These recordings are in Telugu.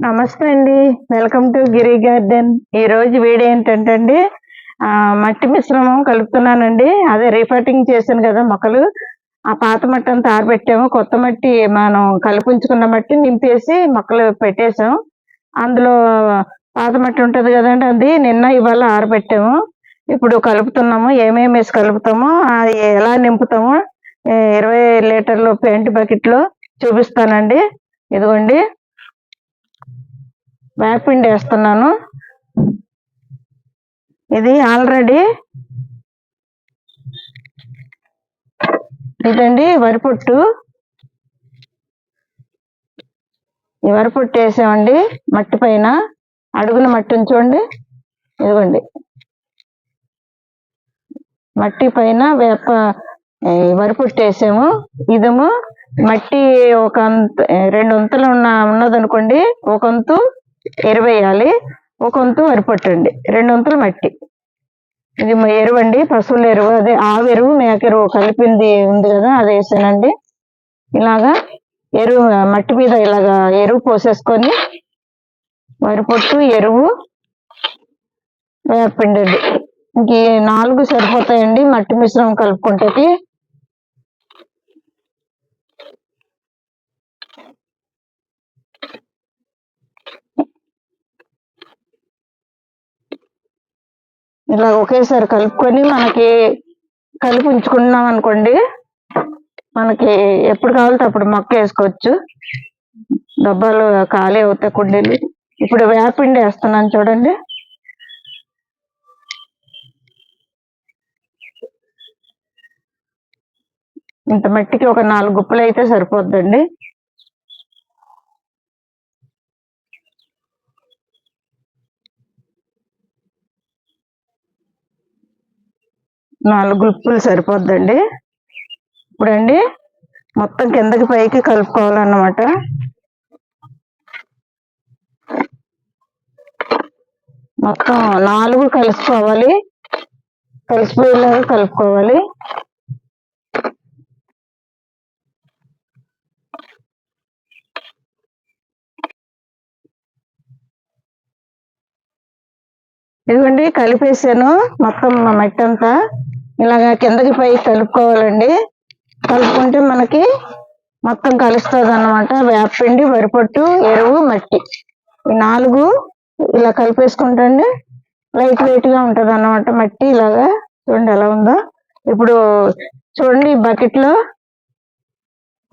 నమస్తే అండి. వెల్కమ్ టు గిరి గార్డెన్ ఈ రోజు వీడియో ఏంటంటే అండి మట్టి మిశ్రమం కలుపుతున్నానండి. అదే రీఫర్టింగ్ చేశాను కదా మొక్కలు. ఆ పాత మట్టి అంతా ఆరబెట్టాము. కొత్త మట్టి మనం కలుపుంచుకున్న మట్టి నింపేసి మొక్కలు పెట్టేసాం అందులో పాత మట్టి ఉంటుంది కదండి అది నిన్న ఇవాళ ఆరబెట్టాము. ఇప్పుడు కలుపుతున్నాము. ఏమేమి వేసి కలుపుతామో అది ఎలా నింపుతామో ఇరవై లీటర్లు పెయింట్ బకెట్లో చూపిస్తానండి. ఇదిగోండి. వేపిండి వేస్తున్నాను. ఇది ఆల్రెడీ ఇదండి వరి పొట్టు ఈ వరిపొట్టు వేసామండి మట్టి పైన. అడుగున మట్టి ఉంచండి ఇదిగోండి. మట్టి పైన వేప వరిపొట్టు వరి వేసాము. ఇదేమో మట్టి ఒక అంత రెండు అంతలు ఉన్న ఉన్నదనుకోండి. ఒక అంతు ఎరువు వేయాలి ఒక వంతు వరిపట్టండి రెండు వంతులు మట్టి. ఇది ఎరువండి. ఎరువు అండి పశువుల ఎరువు. అదే ఆవు ఎరువు మేక ఎరువు కలిపింది ఉంది కదా అది వేసానండి. ఇలాగా ఎరువు మట్టి మీద ఇలాగా ఎరువు పోసేసుకొని వరిపొట్టు ఎరువు వేపండి. ఇంక నాలుగు సరిపోతాయండి. మట్టి మిశ్రమం కలుపుకుంటే ఇలా ఒకేసారి కలుపుకొని మనకి కలిపి ఉంచుకున్నాం అనుకోండి మనకి ఎప్పుడు కావాలంటే అప్పుడు మొక్క వేసుకోవచ్చు. డబ్బాలు ఖాళీ అవుతాయి కుండీలు. ఇప్పుడు వేపిండి వేస్తున్నాను చూడండి. ఇంత మట్టికి ఒక నాలుగు గుప్పలు అయితే సరిపోద్దండి. నాలుగు గుప్పులు సరిపోద్దండి. ఇప్పుడండి మొత్తం కిందకి పైకి కలుపుకోవాలన్నమాట. మొత్తం నాలుగు కలుసుకోవాలి. కలిసిపోయేలాగా కలుపుకోవాలి. ఇదిగోండి కలిపేసాను మొత్తం మా మట్టి అంతా ఇలాగా కిందకి పై కలుపుకోవాలండి కలుపుకుంటే మనకి మొత్తం కలుస్తుంది అన్నమాట వేపపిండి వరిపొట్టు ఎరువు మట్టి. ఈ నాలుగు ఇలా కలిపేసుకుంటండి లైట్ వెయిట్గా ఉంటది మట్టి ఇలాగా. చూడండి ఎలా ఉందో. ఇప్పుడు చూడండి ఈ బకెట్లో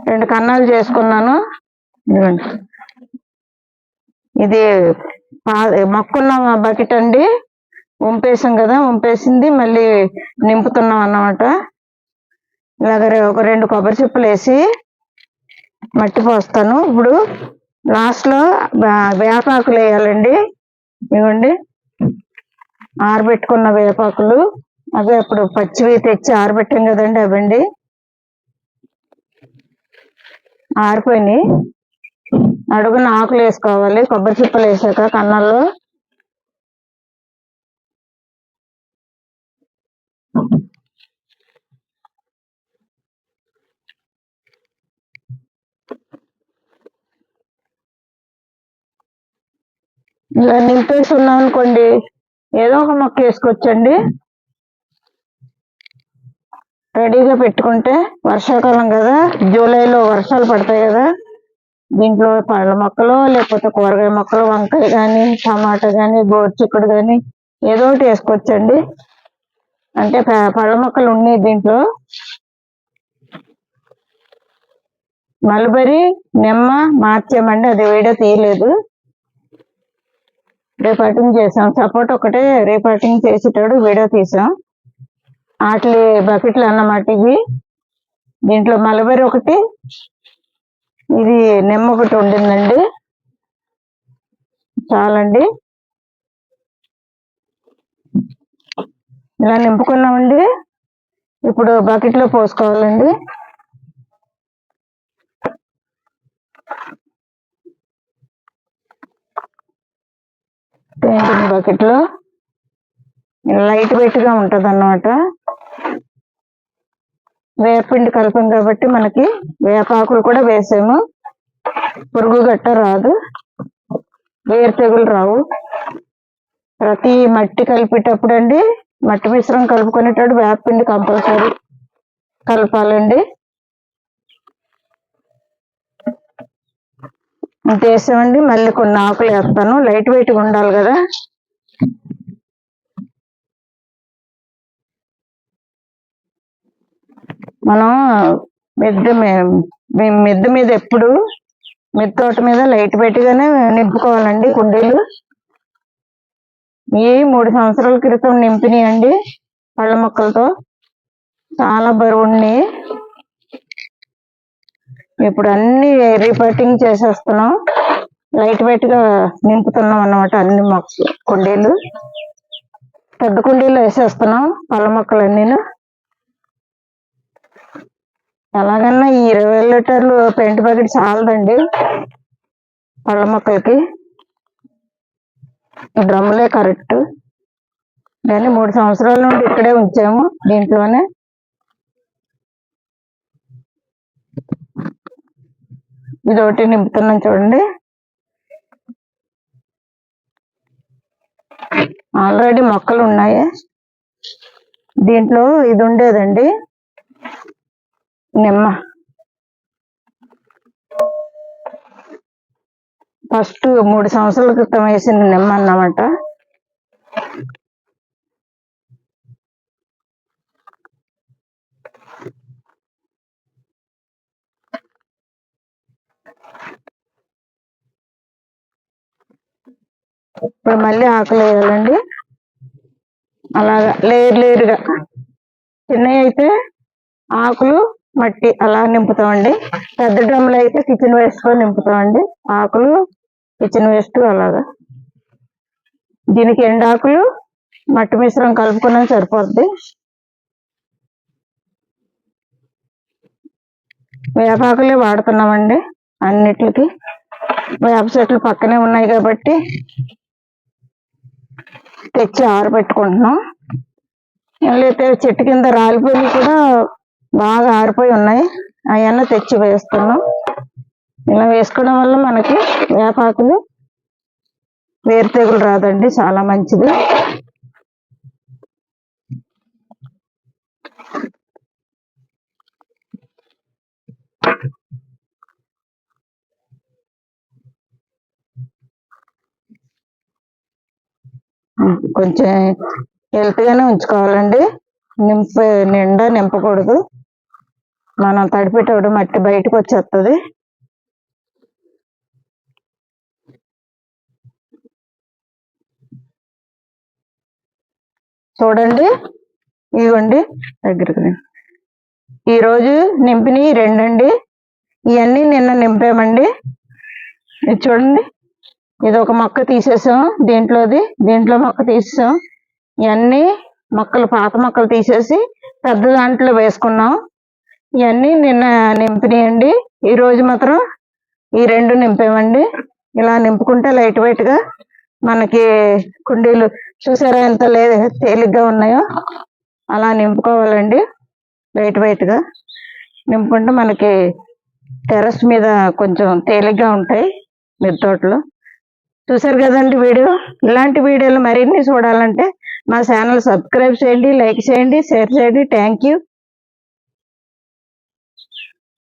రెండు కన్నాలు చేసుకున్నాను. ఇదిగోండి. ఇది పా- మొక్కున్న బకెట్ అండి. వంపేసాం కదా వంపేసింది మళ్ళీ నింపుతున్నాం అన్నమాట. ఇలాగ రె- ఒక రెండు కొబ్బరి చిప్పలు వేసి మట్టి పోస్తాను. ఇప్పుడు లాస్ట్లో వేపాకులు వేయాలండి. ఇవ్వండి. ఆరబెట్టుకున్న వేపాకులు. అదే అప్పుడు పచ్చివి తెచ్చి ఆరబెట్టాం కదండి అవండి. ఆరిపోయినాయి. అడుగున ఆకులు వేసుకోవాలి. కొబ్బరి చిప్పలు వేసాక కన్నాల్లో ఇలా నింపేసి ఉన్నాం అనుకోండి ఏదో ఒక మొక్క వేసుకోవచ్చండి. రెడీగా పెట్టుకుంటే వర్షాకాలం కదా జూలైలో వర్షాలు పడతాయి కదా. దీంట్లో పళ్ళ మొక్కలు లేకపోతే కూరగాయ మొక్కలు వంకాయ కానీ టమాటా కానీ గోరుచిక్కుడు కానీ ఏదో ఒకటి వేసుకోవచ్చండి. అంటే ప- పళ్ళ మొక్కలు ఉన్నాయి దీంట్లో. మల్బరీ నిమ్మ మార్చామండి అది వేడ తీయలేదు. రేపాటింగ్ చేసాం సపోర్ట్ ఒకటే రేపాటింగ్ చేసేటప్పుడు వీడియో తీసాం వాటి బకెట్లు అన్నమాట ఇవి. దీంట్లో మలబరి ఒకటి. ఇది నిమ్మ ఒకటి ఉండిందండి. చాలండి. ఇలా నింపుకున్నామండి. ఇప్పుడు బకెట్లో పోసుకోవాలండి. పెయింటింగ్ బకెట్లో లైట్ వెయిట్గా ఉంటది అన్నమాట వేపిండి కలిపాం కాబట్టి మనకి వేపాకులు కూడా వేసాము. పురుగు గట్ట రాదు. వేరు తెగులు రావు. ప్రతి మట్టి కలిపేటప్పుడు అండి మట్టి మిశ్రమం కలుపుకునేటప్పుడు వేపపిండి కంపల్సరీ కలపాలండి. ఇంత మళ్ళీ కొన్ని ఆకులు వేస్తాను. లైట్ వెయిట్గా ఉండాలి కదా. మనం మిద్దె మీ- మీ- మిద్దె మీద ఎప్పుడు మిద్దె తోట మీద లైట్ పెట్టిగానే నింపుకోవాలండి కుండీలు. ఈ మూడు సంవత్సరాల క్రితం నింపినాయండి పళ్ళ మొక్కలతో. చాలా బరువున్నాయి ఇప్పుడు అన్ని రీపటింగ్ చేసేస్తున్నాం. లైట్ వెయిట్గా నింపుతున్నాం అన్నమాట అన్ని మొక్క కుండీలు. పెద్ద కుండీలు వేసేస్తున్నాం పళ్ళ మొక్కలన్నీను. ఎలాగన్నా ఈ ఇరవై లీటర్లు పెయింట్ ప్యాకెట్ చాలదండి పళ్ళ మొక్కలకి. డ్రమ్ములే కరెక్ట్. కానీ మూడు సంవత్సరాల నుండి ఇక్కడే ఉంచాము దీంట్లోనే. ఇది ఒకటి నింపుతున్నాం చూడండి. ఆల్రెడీ మొక్కలు ఉన్నాయి. దీంట్లో ఇది ఉండేదండి. నిమ్మ. ఫస్ట్ మూడు సంవత్సరాల క్రితం వేసిన నిమ్మ అన్నమాట. ఇప్పుడు మళ్ళీ ఆకులు వేయాలండి. అలాగా లేరు లేరుగా. చిన్నవి అయితే ఆకులు మట్టి అలా నింపుతామండి. పెద్ద డ్రమ్ములు అయితే కిచెన్ వేస్ట్గా నింపుతామండి. ఆకులు కిచెన్ వేస్ట్ అలాగా. దీనికి ఎండాకులు మట్టి మిశ్రమం కలుపుకున్నా సరిపోద్ది. వేపాకులే వాడుతున్నామండి అన్నిటికి వేప చెట్లు పక్కనే ఉన్నాయి కాబట్టి తెచ్చి ఆరబెట్టుకుంటున్నాం లేకపోతే చెట్టు కింద రాలిపోయి కూడా బాగా ఆరిపోయి ఉన్నాయి. అవన్నీ తెచ్చి వేస్తున్నాం. ఇలా వేసుకోవడం వల్ల మనకి వేపాకులు వేరు తెగులు రాదండి చాలా మంచిది. కొంచెం హెల్తీగానే ఉంచుకోవాలండి. నింప నిండా నింపకూడదు. మనం తడిపెట్టేవాడు మట్టి బయటకు వచ్చేస్తుంది చూడండి. ఇవ్వండి దగ్గరకు ఈరోజు నింపినవి రెండండి. ఇవన్నీ నిన్న నింపామండి. ఇది చూడండి. ఇది ఒక మొక్క తీసేసాం. దీంట్లోది దీంట్లో మొక్క తీసేసాం. ఇవన్నీ మొక్కలు పాత మొక్కలు తీసేసి పెద్ద దాంట్లో వేసుకున్నాం. ఇవన్నీ నిన్న నింపినాయండి. ఈరోజు మాత్రం ఈ రెండు నింపామండి. ఇలా నింపుకుంటే లైట్ వెయిట్గా మనకి కుండీలు చూసారా ఎంత లే తేలిగ్గా ఉన్నాయో? అలా నింపుకోవాలండి. లైట్ వెయిట్గా నింపుకుంటే మనకి టెర్రస్ మీద కొంచెం తేలిగ్గా ఉంటాయి. మిద్దోట్లో. తోటలో చూసారు కదండి వీడియో? ఇలాంటి వీడియోలు మరిన్ని చూడాలంటే మా ఛానల్ సబ్స్క్రైబ్ చేయండి లైక్ చేయండి షేర్ చేయండి. Thank you